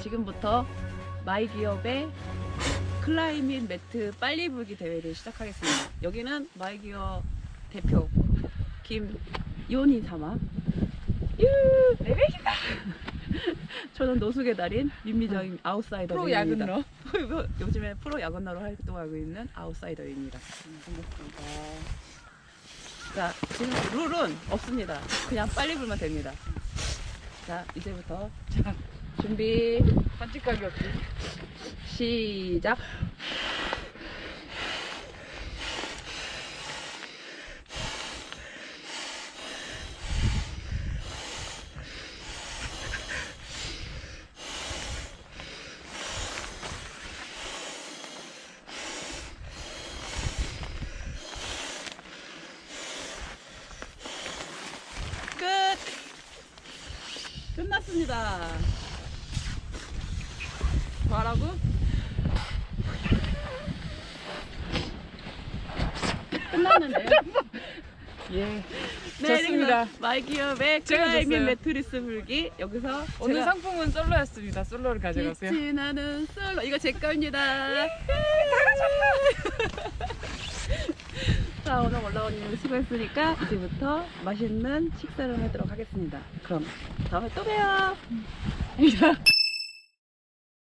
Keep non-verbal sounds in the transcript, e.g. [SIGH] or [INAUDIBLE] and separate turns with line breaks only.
지금부터 마이 기업의 클라이밍 매트 빨리 불기 대회를 시작하겠습니다. 여기는 마이 기업 대표 김요니 사마. 유! 레벨이다! [LAUGHS] 저는 노숙의 달인 민미정인 아웃사이더입니다.
프로 야근러.
요즘에 프로 야근러로 활동하고 있는 아웃사이더입니다. 반갑습니다. 자, 지금 룰은 없습니다. 그냥 빨리 불면 됩니다. 자, 이제부터
자,
준비
반칙각이 없지.
시작. 끝! 끝났습니다. 뭐라고? 끝났는데요? [LAUGHS]
예.
네,
좋습니다.
마이기업의 클라이밍. 매트리스 불기 여기서
오늘
제가
상품은 솔로였습니다. 솔로를 가져가세요.
빛이 나는 솔로 이거 제 겁니다. 자 오늘 올라오님 수고했으니까 이제부터 맛있는 식사를 하도록 하겠습니다. 그럼 다음에 또 봬요. [LAUGHS]